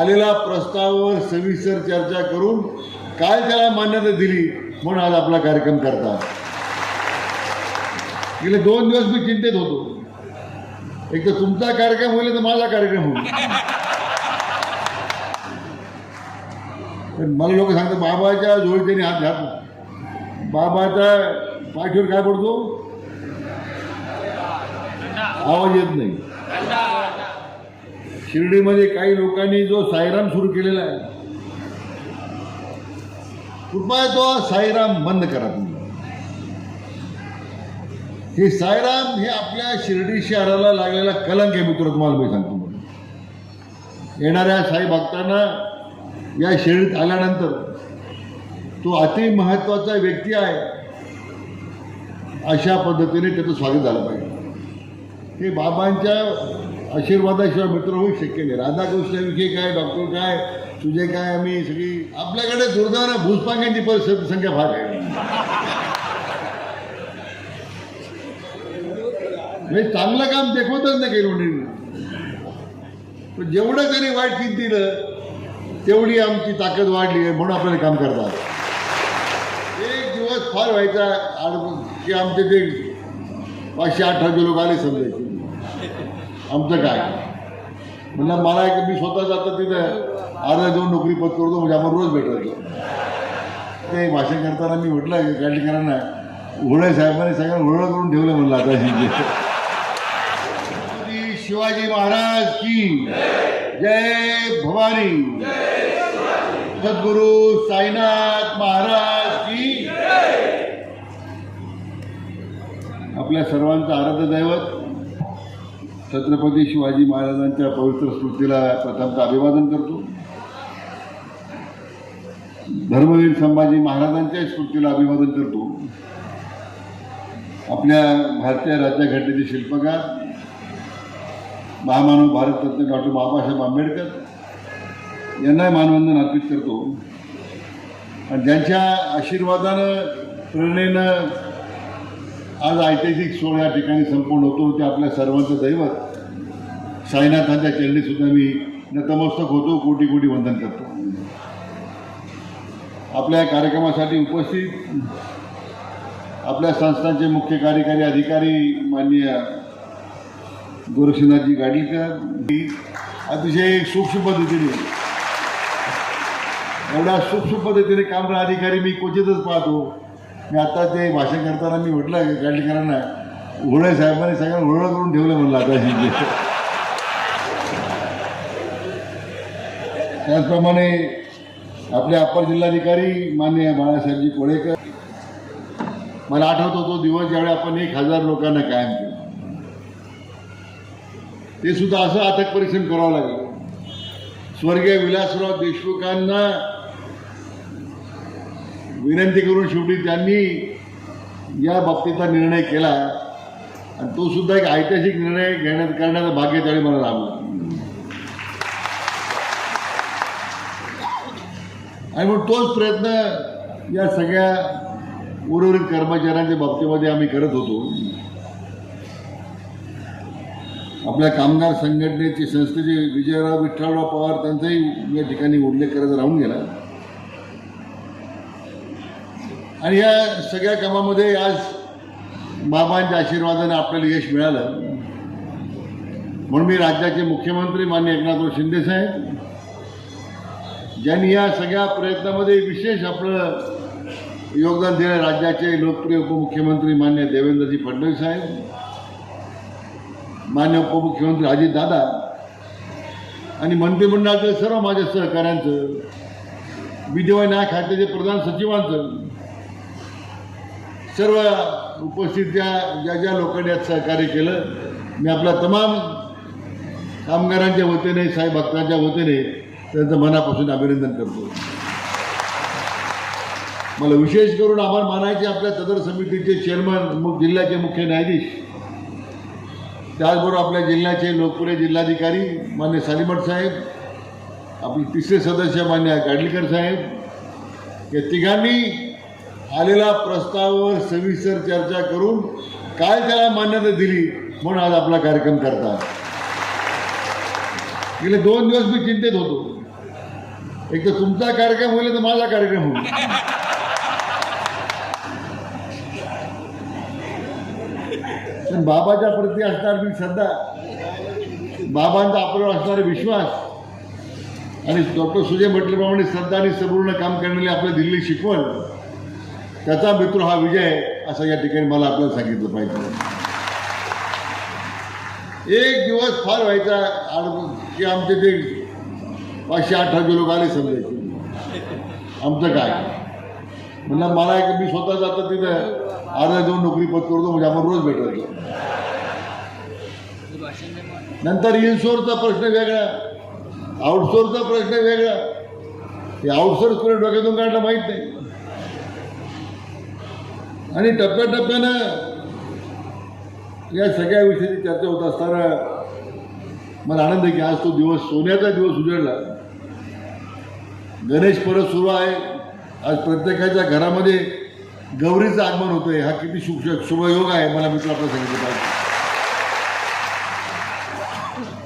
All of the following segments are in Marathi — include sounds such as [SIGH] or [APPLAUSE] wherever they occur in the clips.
आलेल्या प्रस्तावावर सविस्तर चर्चा करून काय त्याला मान्यता दिली म्हणून आज आपला कार्यक्रम करतात. गेले दोन दिवस मी चिंतेत होतो. एक तर तुमचा कार्यक्रम होईल तर माझा कार्यक्रम होईल. पण मला लोक सांगतात बाबाच्या जोडीने हात घातला बाबाच्या पाठीवर काय पडतो? आवाज येत नाही. शिर्डीमध्ये काही लोकांनी जो साईराम सुरू केलेला आहे कृपया तो साईराम बंद करा तुम्ही. हे साईराम हे आपल्या शिर्डी शहराला लागलेला कलंक आहे मित्र तुम्हाला मी सांगतो. म्हणून येणाऱ्या साई भक्तांना या शिर्डीत आल्यानंतर तो अति महत्त्वाचा व्यक्ती आहे अशा पद्धतीने त्याचं स्वागत झालं पाहिजे. हे बाबांच्या आशीर्वादाशिवाय मित्र होऊ शक्य नाही. राधाकृष्ण विखे काय डॉक्टर काय तुझे काय आम्ही सगळी आपल्याकडे दुर्दैवानं भूसपांग्यांची परिस्थिती संख्या फार आहे. म्हणजे चांगलं काम देखवतच नाही काही मंडळी पण जेवढं तरी वाईट किती दिलं तेवढी आमची ताकद वाढली आहे म्हणून आपल्याला काम करतात. एक दिवस फार व्हायचा की आमचे ते पाचशे अठराशे लोक आले समजायचे. आमचं काय? म्हणलं मला एक मी स्वतः जातो तिथं. अर्धा जाऊन नोकरी पद करतो म्हणजे आम्हाला रोज भेटायचो ते भाषण करताना मी म्हटलं गाडीकरांना होळे साहेबांनी सगळ्यांना होळं करून ठेवलं म्हणलं आता. शिवाजी महाराज की जय भवानी. सद्गुरु साईनाथ महाराज की आपल्या सर्वांचं आराध्य दैवत छत्रपती शिवाजी महाराजांच्या पवित्र स्मृतीला प्रथमतः अभिवादन करतो. धर्मवीर संभाजी महाराजांच्या स्मृतीला अभिवादन करतो. आपल्या भारतीय राज्यघटनेचे शिल्पकार महामानव भारतरत्न डॉक्टर बाबासाहेब आंबेडकर यांना मानवंदन अर्पित करतो. आणि ज्यांच्या आशीर्वादानं प्रेरणेनं आज ऐतिहासिक सोहळा या ठिकाणी संपूर्ण होतो. ते आपल्या सर्वांचं दैवत. साईनाथांच्या चरणीसुद्धा मी नतमस्तक होतो. कोटी कोटी वंदन करतो. आपल्या या कार्यक्रमासाठी उपस्थित आपल्या संस्थांचे मुख्य कार्यकारी अधिकारी माननीय गोरक्षनाथजी गाडीकर. अतिशय सूक्ष्म पद्धतीने एवढ्या सूक्ष्म पद्धतीने काम अधिकारी मी क्वचितच पाहतो. मी आता ते भाषण करताना मी म्हटलं गाडीकरांना होळे साहेबांनी सगळ्यांना होळं करून ठेवलं म्हणलं आता हे. त्याचप्रमाणे आपले अप्पर जिल्हाधिकारी मान्य बाळासाहेबजी कोळेकर मला आठवतो तो दिवस ज्यावेळी आपण एक हजार लोकांना कायम केलं ते सुद्धा असं अथक परिश्रम करावं लागलं स्वर्गीय विलासराव देशमुखांना विनंती करून शेवटी त्यांनी या बाबतीचा निर्णय केला. आणि तो सुद्धा एक ऐतिहासिक निर्णय घेण्यात करण्याचं भाग्य त्यावेळी मला लाभलं. आणि मग तोच प्रयत्न या सगळ्या उर्वरित कर्मचाऱ्यांच्या बाबतीमध्ये आम्ही करत होतो. आपल्या कामगार संघटनेचे संस्थेचे विजयराव विठ्ठलराव पवार त्यांचाही या ठिकाणी उल्लेख करत राहून गेला. आणि या सगळ्या कामामध्ये आज बाबांच्या आशीर्वादाने आपल्याला यश मिळालं. म्हणून मी राज्याचे मुख्यमंत्री मान्य एकनाथराव शिंदे साहेब ज्यांनी या सगळ्या प्रयत्नामध्ये विशेष आपलं योगदान दिलं राज्याचे लोकप्रिय उपमुख्यमंत्री मान्य देवेंद्रजी फडणवीस साहेब मान्य उपमुख्यमंत्री अजितदादा आणि मंत्रिमंडळातील सर्व माझ्या सहकाऱ्यांचं विधिवान न्याय खात्याचे प्रधान सचिवांचं सर्व उपस्थित ज्या ज्या ज्या लोकांनी यात सहकार्य केलं मी आपल्या तमाम कामगारांच्या वतीने साई भक्तांच्या वतीने त्यांचं मनापासून अभिनंदन करतो. मला विशेष करून आभार मानायचे आपल्या सदर समितीचे चेअरमन जिल्ह्याचे मुख्य न्यायाधीश. त्याचबरोबर आपल्या जिल्ह्याचे लोकप्रिय जिल्हाधिकारी मान्य सालीमठ साहेब आपले तिसरे सदस्य मान्य गाडलीकर साहेब. या तिघांनी आलेल्या प्रस्तावावर सविस्तर चर्चा करून काय त्याला मान्यता दिली म्हणून आज आपला कार्यक्रम करतात. गेले दोन दिवस मी चिंतेत होतो. एक तर तुमचा कार्यक्रम होईल तर माझा कार्यक्रम होईल. पण बाबाच्या प्रती असणारी श्रद्धा. बाबांचा आपल्यावर असणारा विश्वास. आणि डॉक्टर सुजय म्हटल्याप्रमाणे श्रद्धा आणि संपूर्ण काम करणारी आपल्या दिल्ली शिकवण. त्याचा मित्र हा विजय असं या ठिकाणी मला आपल्याला सांगितलं पाहिजे. एक दिवस फार व्हायचा की आमचे ते पाचशे अठराशे लोक आले समजायचे आमचं काय? म्हणलं मला एक मी स्वतः जातो तिथं अर्धा देऊन नोकरी पत करतो म्हणजे आपण रोज भेटायचो. नंतर इनसोरचा प्रश्न वेगळा आउटसोर्सचा प्रश्न वेगळा. ते आउटसोर्स कोणी डोक्यातून काढलं माहीत नाही. आणि टप्प्याटप्प्यानं या सगळ्या विषयाची चर्चा होत असताना मला आनंद आहे की आज तो दिवस सोन्याचा दिवस उजळला. गणेश परत सुरू आहे. आज प्रत्येकाच्या घरामध्ये गौरीचं आगमन होतं आहे हा किती शुभ शुभयोग आहे मला मित्र आपलं सांगितलं पाहिजे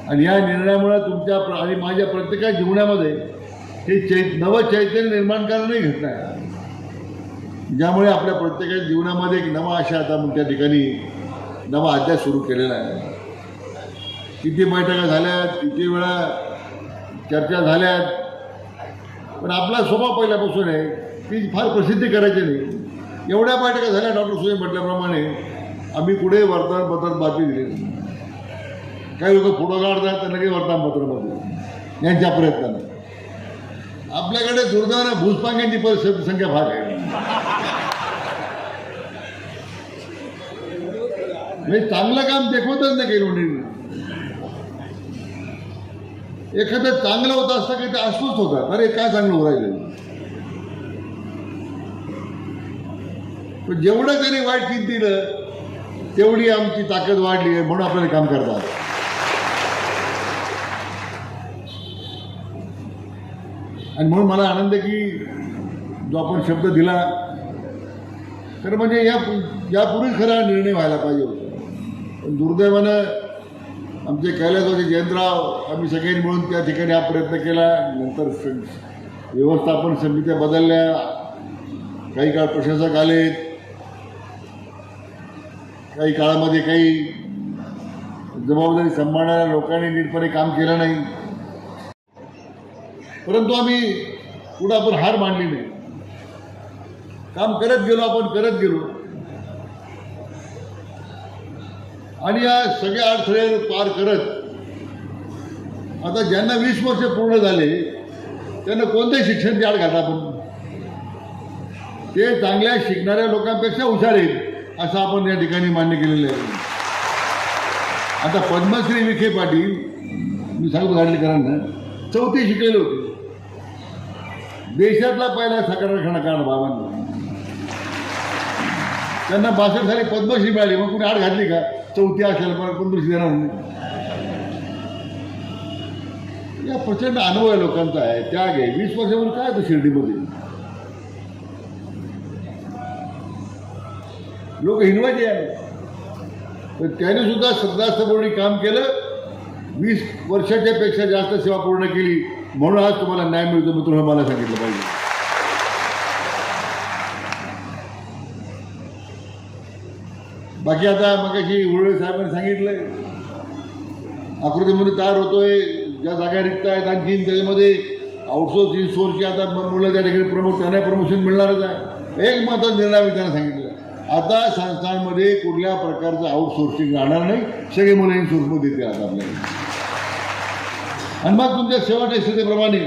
आणि या निर्णयामुळे तुमच्या प्र- आणि माझ्या प्रत्येकाच्या जीवनामध्ये हे चै नवं चैतन्य निर्माण करणारी घटना आहे. ज्यामुळे आपल्या प्रत्येकाच्या जीवनामध्ये एक नवा आशा आता मग त्या ठिकाणी नवा अध्याय सुरू केलेला आहे. किती बैठका झाल्यात किती वेळा चर्चा झाल्यात. पण आपला स्वभाव पहिल्यापासून आहे की फार प्रसिद्धी करायची नाही. एवढ्या बैठका झाल्या डॉक्टर सुजय म्हटल्याप्रमाणे आम्ही कुठे वर्तमानपत्रात बातमी दिली नाही. काही लोक फोटो काढतात तर लगेच वर्तमानपत्रामध्ये. यांच्या प्रयत्नाने. आपल्याकडे दुर्दैवानं भूसपांग्यांची परिस्थिती संख्या फार आहे. म्हणजे चांगलं काम देखवतच नाही काही लोकांनी एखादं चांगलं होत असतं की ते अस्वस्थ होतं अरे काय चांगलं होऊ राहिलं? पण जेवढं त्यांनी वाईट कित दिलं तेवढी आमची ताकद वाढली आहे म्हणून आपल्याला काम करतात आणि म्हणून मला आनंद आहे की जो आपण शब्द दिला तर म्हणजे या यापूर्वी खरा निर्णय व्हायला पाहिजे होता. दुर्दैवानं आमचे कैलासवासी जयंतराव आम्ही सगळ्यांनी मिळून त्या ठिकाणी हा प्रयत्न केला. नंतर व्यवस्थापन समित्या बदलल्या. काही काळ प्रशासक आलेत काही काळामध्ये काही जबाबदारी सांभाळणाऱ्या लोकांनी नीटपणे काम केलं नाही. परंतु आम्ही कुठं आपण हार मांडली नाही. काम करत गेलो आपण करत गेलो. आणि या सगळ्या अडथळे पार करत आता ज्यांना वीस वर्ष पूर्ण झाले त्यांना कोणते शिक्षण द्याल घाला आपण. ते चांगल्या शिकणाऱ्या लोकांपेक्षा हुशार आहेत असं आपण या ठिकाणी मान्य केलेलं आहे. आता पद्मश्री विखे पाटील मी सांगतो गाडलेकरांना चौथी शिकलेले होते. देशातला पहिला साखर कारखाना बाबांनी. त्यांना बासष्ट साली पद्मश्री मिळाली मग कुणी आड घातली का? चौथी असेल पण दुसरी देणार नाही. या प्रचंड अनुभव आहे लोकांचा आहे. त्याग आहे. वीस वर्षापूर्वी काय होतं शिर्डीमध्ये? लोक हिनवायचे आहे तर त्याने सुद्धा श्रद्धास्थपूर्णी काम केलं. वीस वर्षाच्या पेक्षा जास्त सेवा पूर्ण केली. म्हणून आज तुम्हाला न्याय मिळतो मित्र मला सांगितलं पाहिजे. बाकी आता मग अशी उरळे साहेबांनी सांगितलंय. आकृतीमध्ये तयार होतोय ज्या जागा रिक्त आहेत आणखीन त्याच्यामध्ये आउटसोर्स इनसोर्सची आता मुलं त्या ठिकाणी प्रमोट त्यांना प्रमोशन मिळणारच आहे. एक महत्त्वाचा निर्णय मी त्यांना सांगितलं आता संस्थांमध्ये कुठल्या प्रकारचं आउटसोर्सिंग राहणार नाही सगळे मुलं इनसोर्समध्ये येते आता आपल्याला. आणि मग तुमच्या सेवाच्या स्थितीप्रमाणे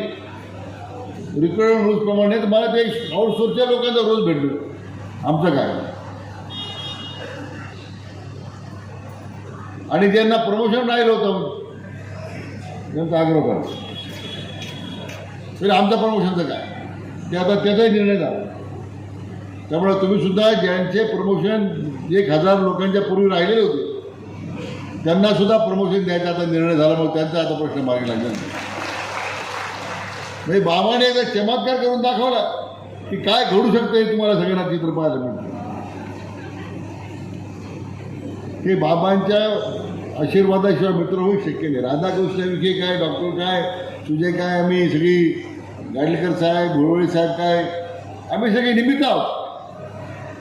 रिक्रुटमेंट रूल्सप्रमाणे तर मला ते आउटसोर्सच्या लोकांचा रोज भेटलो आमचं काय? आणि ज्यांना प्रमोशन राहिलं होतं त्यांचा आग्रह करा. तरी आमचं प्रमोशनचं काय? ते आता त्याचाही निर्णय झाला. त्यामुळे तुम्ही सुद्धा ज्यांचे प्रमोशन एक हजार लोकांच्या पूर्वी राहिलेले होते त्यांना सुद्धा प्रमोशन द्यायचा आता निर्णय झाला मग त्यांचा आता प्रश्न मागे लागला. म्हणजे बाबाने एकदा चमत्कार करून दाखवला की काय घडू शकतं हे तुम्हाला सगळ्यांना चित्र पाहायला मिळतं. हे बाबांच्या आशीर्वादाशिवाय मित्र होऊ शक्य नाही. राधाकृष्ण विखे काय डॉक्टर काय तुझे काय आम्ही सगळी गाडलेकर साहेब घोळवळे साहेब काय आम्ही सगळे निमित्त आहोत.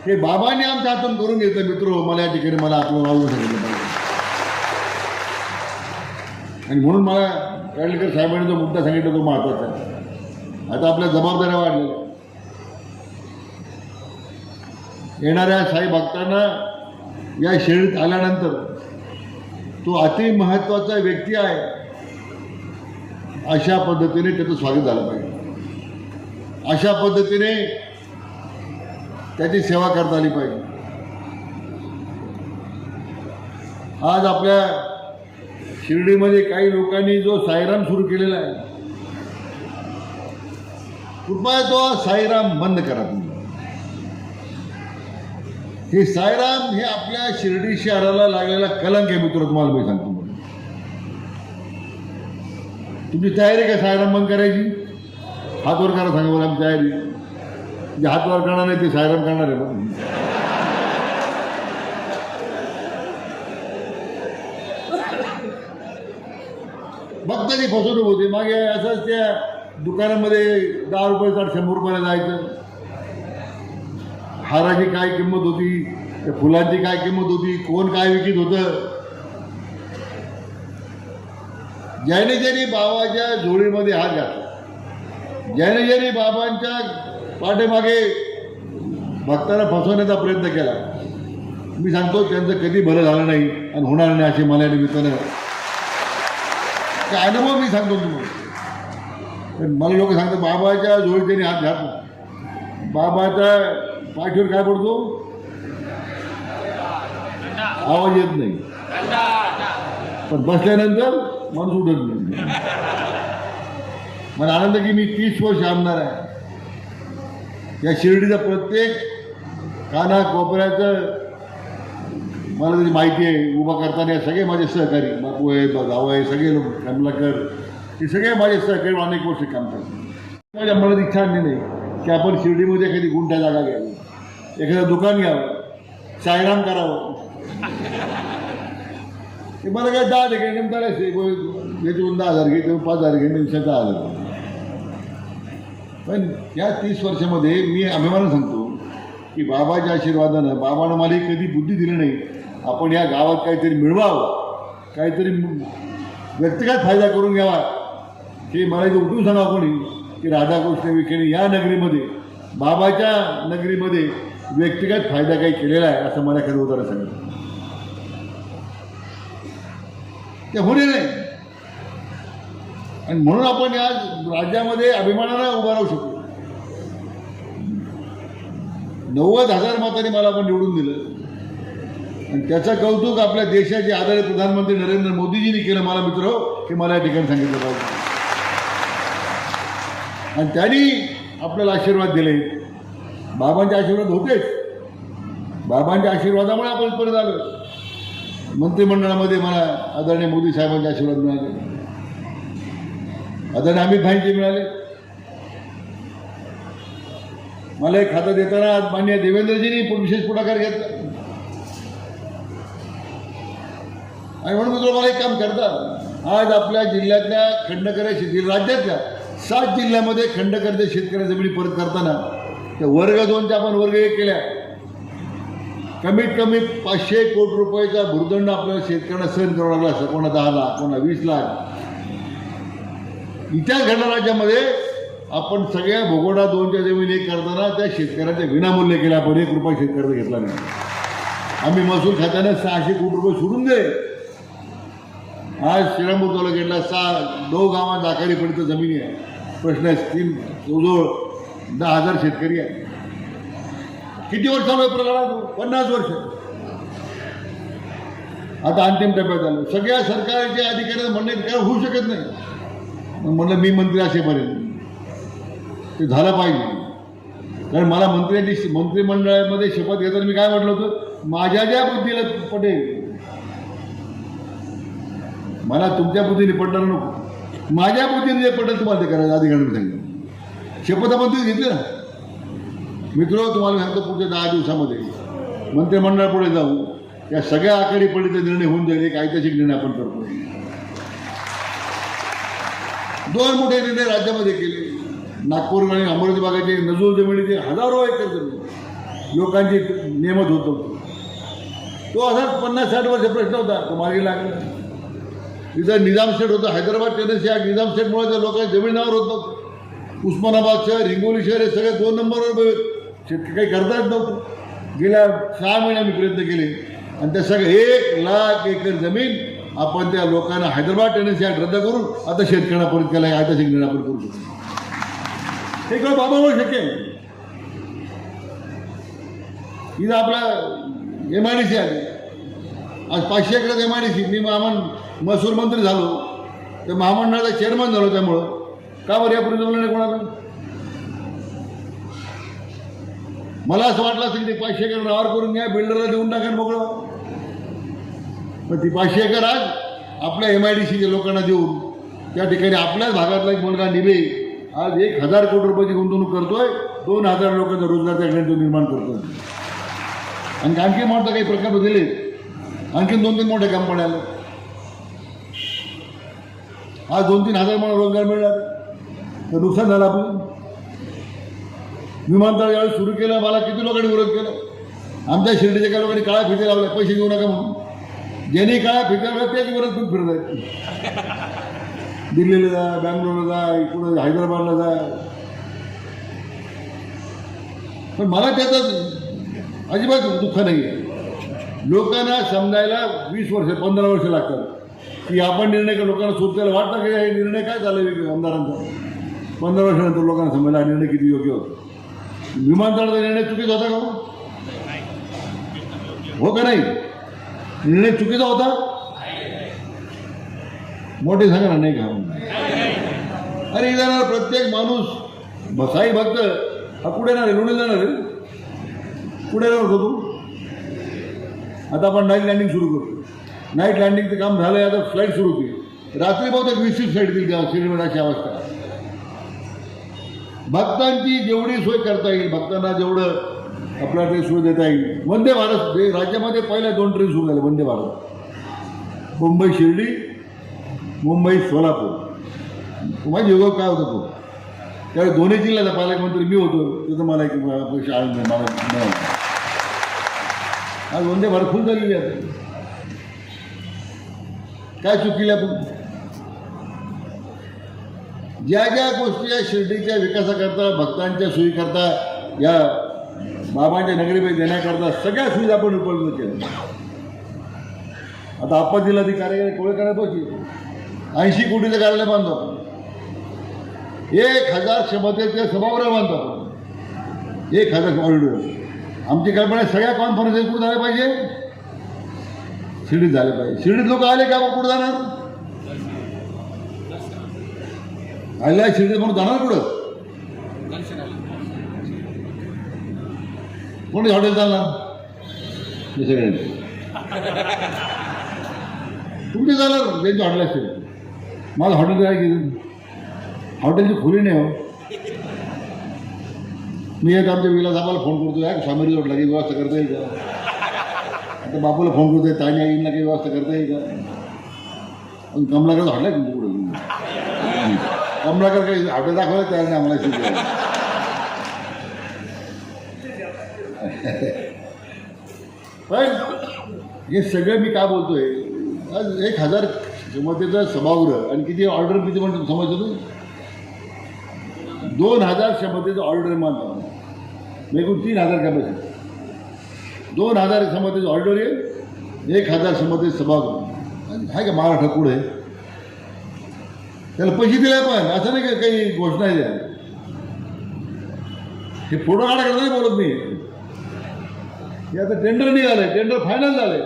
हे बाबांनी आमच्या हातून करून घेतलं मित्र हो, मला या ठिकाणी मला आपलं वाढवून सांगितलं पाहिजे. आणि म्हणून मला गाडलेकर साहेबांनी जो मुद्दा सांगितला तो महत्त्वाचा आहे. आता आपल्या जबाबदाऱ्या वाढलेल्या येणाऱ्या साई भक्तांना या शिर्डीत आल्यानंतर तो अति महत्त्वाचा व्यक्ती आहे. अशा पद्धतीने त्याचं स्वागत झालं पाहिजे. अशा पद्धतीने त्याची सेवा करता आली पाहिजे. आज आपल्या शिर्डीमध्ये काही लोकांनी जो साईराम सुरू केलेला आहे कृपया तो साईराम बंद करा तुम्ही. हे साईराम हे आपल्या शिर्डी शहराला लागलेला कलंक आहे मित्र तुम्हाला मी सांगतो तुमची तयारी का सायराम बंद करायची? हात वर करा सांगा मला आमची तयारी. जे हात वर करणार नाही ते सायराम करणार आहे बघ. भक्ताची फसवणूक होती. मागे असंच त्या दुकानामध्ये दहा रुपये शंभर रुपयाला जायचं. हाराची काय किंमत होती? त्या फुलांची काय किंमत होती? कोण काय विकत होतं? ज्याने ज्याने बाबाच्या जोडीमध्ये हात घातला ज्याने ज्याने बाबांच्या पाठीमागे भक्तांना फसवण्याचा प्रयत्न केला मी सांगतो त्यांचं कधी भलं झालं नाही आणि होणार नाही असे मला निमित्तानं ते अनुभव मी सांगतो तुम्हाला. पण मला लोक सांगतात बाबाच्या जोडी त्यांनी हात घातला. बाबाच्या पाठीवर काय पडतो? आवाज येत नाही. पण बसल्यानंतर माणूस उठत नाही. मला आनंद की मी तीस वर्ष आमदार आहे. या शिर्डीचा प्रत्येक काना कोपऱ्याचं मला त्याची माहिती आहे. उभा करताना सगळे माझे सहकारी बापू आहे भाऊ आहे सगळे लोक कमलाकर हे सगळे माझे सहकारी अनेक वर्ष काम करतात. माझ्या मनात इच्छा आणली नाही. की आपण शिर्डीमध्ये एखादी गुंठा जागा घ्यावी. एखादं दुकान घ्यावं. सायराम करावं. ते मला काय दहा ठिकाणी नंतर याच्यातून दहा हजार घे पाच हजार घे दिवसात दहा हजार पण या तीस वर्षामध्ये मी अभिमानानं सांगतो की बाबाच्या आशीर्वादानं बाबानं मला कधी बुद्धी दिली नाही. आपण या गावात काहीतरी मिळवावं. काहीतरी व्यक्तिगत फायदा करून घ्यावा. हे मला इथं उठून सांगा कोणी? की राधाकृष्ण विखेने या नगरीमध्ये बाबाच्या नगरीमध्ये व्यक्तिगत फायदा काही केलेला आहे असं मला खरं उदाहरण सांगितलं ते होणे नाही. आणि म्हणून आपण या राज्यामध्ये अभिमानानं उभा राहू शकतो नव्वद हजार मतांनी मला आपण निवडून दिलं. आणि त्याचं कौतुक आपल्या देशाचे आदरणीय प्रधानमंत्री नरेंद्र मोदीजींनी केलं मला मित्र हो, हे मला या ठिकाणी सांगितलं पाहिजे. आणि त्यांनी आपल्याला आशीर्वाद दिले. बाबांचे आशीर्वाद होतेच. बाबांच्या आशीर्वादामुळे आपण परत आलो. मंत्रिमंडळामध्ये मला आदरणीय मोदी साहेबांचे आशीर्वाद मिळाले. आदरणीय अमित भाईंचे मिळाले. मला एक खातं देताना आज मान्य देवेंद्रजींनी विशेष पुढाकार घेतला. आणि म्हणून तुला मला एक काम करतात आज आपल्या जिल्ह्यातल्या खंडकऱ्या शेती राज्यातल्या सात जिल्ह्यामध्ये खंडकरच्या शेतकऱ्या जमिनी परत करताना त्या वर्ग दोनच्या आपण वर्ग एक केल्या. कमीत कमी पाचशे कोटी रुपयाचा भूर्दंड आपल्याला शेतकऱ्यांना सहन करावा लागला असं कोणा दहा लाख कोणा वीस लाख. इतर गणराज्यामध्ये आपण सगळ्या भोगोडा दोनच्या जमिनी एक करताना त्या शेतकऱ्यांच्या विनामूल्य केल्या. आपण एक रुपये शेतकऱ्याचा घेतला नाही. आम्ही महसूल खात्याने सहाशे कोटी रुपये सोडून दे. आज श्रीरामपूर तालुक्यातल्या सहा नऊ गावात आखाडी पडित जमिनी आहे. प्रश्न आहे जवळजवळ दहा हजार शेतकरी आहे किती वर्ष चालू आहे प्रकरणात? पन्नास वर्ष. आता अंतिम टप्प्यात आलो सगळ्या सरकारच्या अधिकाऱ्यांना म्हणणे काय होऊ शकत नाही. मग म्हणलं मी मंत्री असेपर्यंत ते झालं पाहिजे. कारण मला मंत्र्यांची मंत्रिमंडळामध्ये शपथ घेताना मी काय म्हटलं होतं? माझ्या ज्या बुद्धीला पटेल. मला तुमच्या बुद्धीने पडणार नको. माझ्या बुद्धीने जे पटेल तुम्हाला ते करायचं अधिकाऱ्यांनी सांगितलं. शपथ आपण तुम्ही घेतली ना? मित्र तुम्हाला सांगतो पुढच्या दहा दिवसामध्ये मंत्रिमंडळापुढे जाऊ. या सगळ्या आकडी पडीचा निर्णय होऊन जाईल एक ऐतिहासिक निर्णय आपण करतो. दोन मोठे निर्णय राज्यामध्ये केले. नागपूर आणि अमरावती भागाचे नजूर जमिनीचे हजारो एकर जमीन. लोकांची नियमत होत तो असाच पन्नास साठ वर्ष प्रश्न होता तो मागे लागला. इथं निजाम सेट होतं हैदराबाद टेनसी या निजाम सेटमुळे त्या लोकांच्या जमिनीवर होत उस्मानाबाद शहर हिंगोली शहर हे सगळे दोन नंबरवर शेतकरी काही करता येत नव्हतं. गेल्या सहा महिन्या मी प्रयत्न केले. आणि त्या सगळं एक लाख एकर जमीन आपण त्या लोकांना हैदराबाद टेनिस या रद्द करून आता शेतकऱ्यांना परत केला आहे ऐतिहासिक निर्णय करू शकतो. हे केवळ बाबामुळे शक्य आहे इथं आपला एम आय डी सी आली आज पाचशे एकरात एम आय डी सी मी महामं महसूल मंत्री झालो. तर महामंडळाचा चेअरमन झालो त्यामुळं. का बरं यापूर्वी जमलं नाही कोणाला? मला असं वाटलं असं ते पाचशे एकर नावावर करून घ्या बिल्डरला देऊन टाका मोकळं. पण ती पाचशे एकर आज आपल्या एम आय डी सीच्या लोकांना देऊन त्या ठिकाणी आपल्याच भागातला एक मुलगा निभे. आज एक हजार कोटी रुपयाची गुंतवणूक करतोय. दोन हजार लोकांचा रोजगार त्या तो निर्माण करतोय. आणि आणखी मोठा काही प्रकल्प दिले आणखीन दोन तीन मोठ्या कंपन्या आल्या आज दोन तीन हजार मला रोजगार मिळणार तर नुकसान झालं आपलं. विमानतळ यावेळी सुरू केलं मला किती लोकांनी विरोध केला? आमच्या शिर्डीच्या काही लोकांनी काळ्या फिते लावल्या पैसे देऊ नका म्हणून. ज्यांनी काळ्या फिते लावल्या तेच विरोध करून फिरत आहेत. दिल्लीला जा बँगलोरला जा इकडं हैदराबादला जा. पण मला त्याचं अजिबात दुःख नाही आहे लोकांना समजायला वीस वर्ष पंधरा वर्ष लागतात. की आपण निर्णय लोकांना सुचायला वाटतं की हे निर्णय काय झाले आमदारांचा पंधरा वर्षानंतर लोकांना समजायला हा निर्णय किती योग्य होता. विमानतळाचा निर्णय चुकीचा होता का हो? हो का नाही? निर्णय चुकीचा होता? मोठे सांगा ना नाही का? अरे जाणार प्रत्येक माणूस साई भक्त. हा कुठे येणार आहे? लोणी जाणार आहे? कुठे येणार होतो तू? आता आपण नाईट लँडिंग सुरू करतो. नाईट लँडिंगचं काम झालं आहे आता फ्लाईट सुरू केली रात्री बहुतेक वीस फ्लाईट दिली का श्रीनिवासाची अवस्था. भक्तांची जेवढी सोय करता येईल भक्तांना जेवढं आपल्या ते सोय देता येईल. वंदे भारत जे राज्यामध्ये पहिल्या दोन ट्रेन सुरू झाल्या वंदे भारत. मुंबई शिर्डी मुंबई सोलापूर. माझी योगा काय होता तो? त्यावेळी दोन्ही जिल्ह्याचा पालकमंत्री मी होतो तिथं मला एक पैसे आनंद मला मिळाला. आज वंदे भारत फुल झालेली आहे. आता. काय चुकील आपण ज्या ज्या गोष्टी या शिर्डीच्या विकासाकरता भक्तांच्या सोयीकरता या बाबांच्या नगरीमध्ये देण्याकरता सगळ्या सुविधा आपण उपलब्ध केल्या. आता आपत्तीला ती कार्यालय कोळे करत होती? ऐंशी कोटीचं कार्यालय बांधतो आपण. एक हजार क्षमतेचे सभागृह बांधतो आपण. एक हजार ऑडिओ आमची कल्पना सगळ्या कॉन्फरन्स कुठे झाल्या पाहिजे. शिर्डीत झालं पाहिजे. शिर्डीत लोक आले का कुठं जाणार? आल्या शिर्डीत म्हणून जाणार कुठं कोणी हॉटेल चालणार? हे तुमचे चालणार त्यांची हॉटेल असतील. माझं हॉटेल काय की हॉटेलची खुली नाही हो. मी एक आमच्या विलास आम्हाला फोन करतो या स्वामी रोडला की व्यवस्था करता येईल का आता बापूला फोन करतोय तान्या आईला काही व्यवस्था करता येईल का? पण कमलाकर हॉटेल आहे तुमच्यापुढे? कमलाकर काही हॉटेल दाखवलं तयार नाही आम्हाला शिकायला पण हे सगळं मी काय बोलतोय? आज एक हजार क्षमतेचा सभागृह आणि किती ऑर्डर किती म्हणतो समजतो तू? दोन हजार क्षमतेचं ऑर्डर मानतो. एकूण तीन हजार कॅपॅसिटी दोन हजार क्षमतेचं ऑडिटोरियम एक हजार क्षमतेचं सभागृह. आणि आहे का महाराष्ट्र पुढे? त्याला पैसे दिले पण असं नाही का काही घोषणा आहे? द्या हे फोटो काढायला नाही बोलत मी? हे आता टेंडर निघालंय टेंडर फायनल झालंय.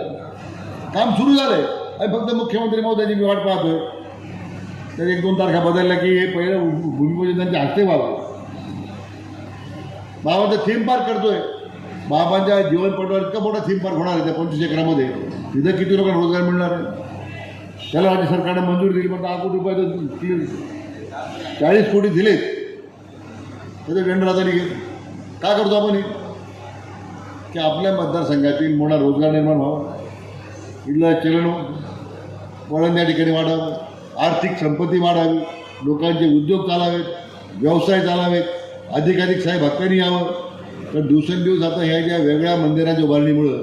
काम सुरू झालंय. आणि फक्त मुख्यमंत्री महोदयाची मी वाट पाहतोय. तर एक दोन तारखा बदलल्या की हे पहिलं भूमिपूजन त्यांच्या हस्ते व्हावं. बाबा तर थीम पार्क करतोय. बाबांच्या जीवनपटावर इतका मोठा थीम पार्क होणार आहे त्या पंचवीस एकरामध्ये. तिथं किती लोकांना रोजगार मिळणार आहे? त्याला राज्य सरकारने मंजुरी दिली पण दहा कोटी रुपये चाळीस कोटी दिलेत. त्याचं टेंडर आता निघेल काय करतो आपण की आपल्या मतदारसंघातील मोठा रोजगार निर्माण व्हावा. इथलं चलन वळण या ठिकाणी वाढावं. आर्थिक संपत्ती वाढावी. लोकांचे उद्योग चालावेत व्यवसाय चालावेत. अधिकाधिक साहेब हक्कानी यावं. तर दिवसेंदिवस आता ह्या ज्या वेगळ्या मंदिराच्या उभारणीमुळं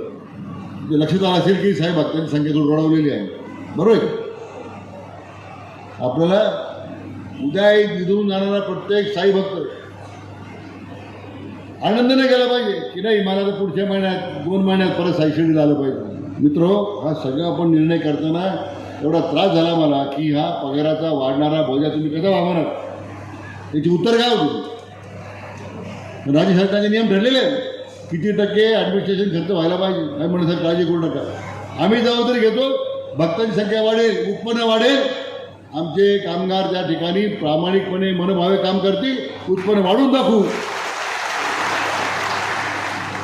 जे लक्षात आलं असेल की साहेब भक्तांची संख्या थोडी वाढवलेली आहे. बरोबर आहे? आपल्याला उद्या तिथून जाणारा प्रत्येक साई भक्त आनंदाने गेला पाहिजे. की नाही मला तर पुढच्या महिन्यात दोन महिन्यात परत सायशिडीला आलं पाहिजे. मित्र हा सगळा आपण निर्णय करताना एवढा त्रास झाला मला की हा पगाराचा वाढणारा बोजा तुम्ही कसा वागवणार त्याची उत्तर काय होती? राज्य सरकारचे नियम ठरलेले आहेत. किती टक्के ॲडमिनिस्ट्रेशन खर्च व्हायला पाहिजे काय म्हणून सर काळजी करू नका. आम्ही जबाबदारी घेतो भक्तांची संख्या वाढेल उत्पन्न वाढेल. आमचे कामगार त्या ठिकाणी प्रामाणिकपणे मनभावे काम करतील उत्पन्न वाढून दाखवू.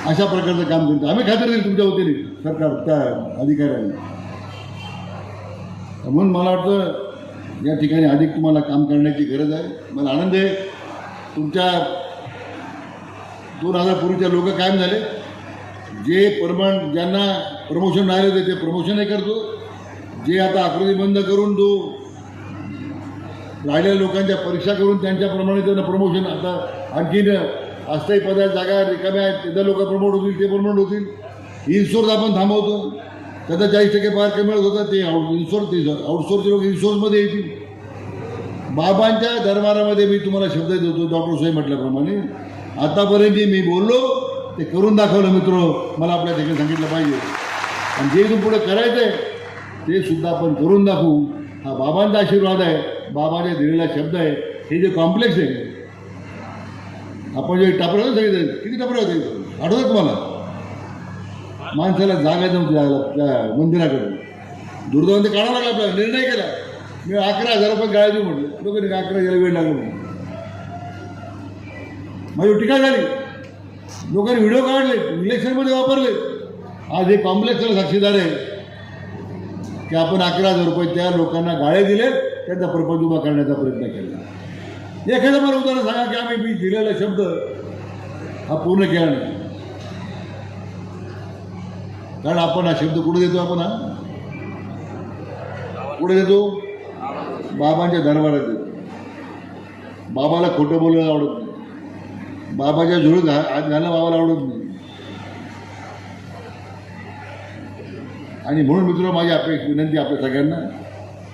अशा प्रकारचं काम करतो. आम्ही खात्री देईल तुमच्या वतीने सरकार त्या अधिकाऱ्यांनी. म्हणून मला वाटतं या ठिकाणी अधिक तुम्हाला काम करण्याची गरज आहे. मला आनंद आहे. तुमच्या दोन हजार पूर्वीच्या लोक कायम झाले. जे परमान ज्यांना प्रमोशन नाही होते ते प्रमोशनही करतो. जे आता आकृती बंद करून तो राहिलेल्या लोकांच्या परीक्षा करून त्यांच्याप्रमाणे त्यांना प्रमोशन आता आणखीन अस्थायी पदाच्या जागा रिकाम्या आहेत तिथं लोक प्रमोट होतील ते प्रमोट होतील. इन्शोर्स आपण थांबवतो. त्याचा चाळीस टक्के पार कमी मिळत होता ते आउट इन्शोर्स ते आउटसोर्सचे लोक इन्शोर्समध्ये येतील. बाबांच्या दरबारामध्ये मी तुम्हाला शब्द देतो डॉक्टर साहेब म्हटल्याप्रमाणे. आतापर्यंत जे मी बोललो ते करून दाखवलं मित्र. मला आपल्या ठिकाणी सांगितलं पाहिजे. आणि जे इथून पुढे करायचं आहे ते सुद्धा आपण करून दाखवू. हा बाबांचा आशीर्वाद आहे. बाबाने दिलेला शब्द आहे. हे जे कॉम्प्लेक्स आहे आपण जे टपरे सांगितलं किती टपरे होते? आठवत तुम्हाला? माणसाला जागा नव्हती त्या मंदिराकडे. दुर्दैवाने काढावं लागला आपल्याला. निर्णय केला. मी अकरा हजार रुपये गाळा देऊ म्हटलं. लोकांनी अकरा हजार वेळ लागला म्हणून माझी टीका झाली. लोकांनी व्हिडिओ काढले इलेक्शनमध्ये वापरले. आज हे कॉम्प्लेक्सला साक्षीदार आहे. की आपण अकरा हजार रुपये त्या लोकांना गाळे दिले त्यांचा प्रपंच उभा करण्याचा प्रयत्न केला. एखादं मला उदाहरण सांगा की आम्ही मी दिलेला शब्द हा पूर्ण केला नाही. कारण आपण हा शब्द कुठे देतो आपण हा? कुठे देतो? बाबांच्या दरबारात देतो. बाबाला खोटं बोलायला आवडत नाही. बाबाच्या झुळून आज घालणं बाबाला आवडत नाही आणि म्हणून मित्र माझी अपेक्षा विनंती आपल्या सगळ्यांना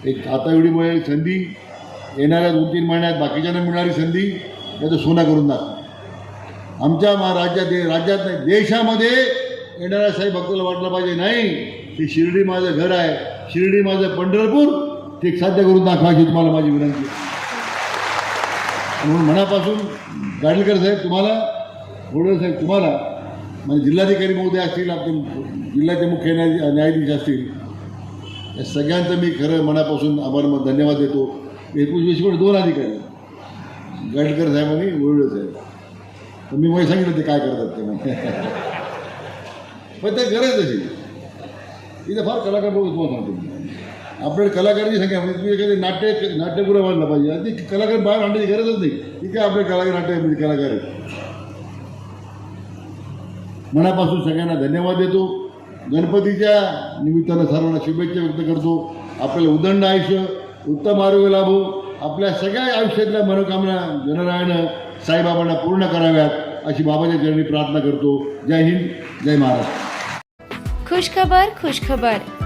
एक आता एवढीमुळे संधी येणाऱ्या दोन तीन महिन्यात बाकीच्यांना मिळणारी संधी याचं सोना करून दाखवा आमच्या मा राज्यात राज्यात नाही देशामध्ये येणाऱ्या साई भक्ताला वाटलं पाहिजे नाही की शिर्डी माझं घर आहे शिर्डी माझं पंढरपूर ते साध्य करून दाखवायची तुम्हाला माझी विनंती आहे. म्हणून मनापासून गाडीलकर साहेब तुम्हाला गोडवे साहेब तुम्हाला म्हणजे जिल्हाधिकारी महोदय असतील आपले जिल्ह्याचे मुख्य न्याय न्यायाधीश असतील या सगळ्यांचं मी खरं मनापासून आभार मग धन्यवाद देतो. एकूण विशेष दोन अधिकारी गाडीलकर साहेब आणि गोडवे साहेब. तर मी मला सांगितलं ते काय करतात ते मग [LAUGHS] पण ते गरज तशी इथं फार कलाकार बघू तुम्हाला सांगतो आपल्या कलाकारांची संख्या म्हणजे तुम्ही एखादी नाट्य नाट्यगृह बांधलं पाहिजे. आणि ती कलाकार बाहेर आणण्याची गरजच नाही. ती काय आपले कलाकार नाट्य म्हणजे कलाकार आहेत. मनापासून सगळ्यांना धन्यवाद देतो. गणपतीच्या निमित्तानं सर्वांना शुभेच्छा व्यक्त करतो. आपल्याला उदंड आयुष्य उत्तम आरोग्य लाभो. आपल्या सगळ्या आयुष्यातल्या मनोकामना गणरायानं साईबाबांना पूर्ण कराव्यात. अशी बाबाच्या चरणी प्रार्थना करतो. जय हिंद जय महाराष्ट्र. खुशखबर खुशखबर.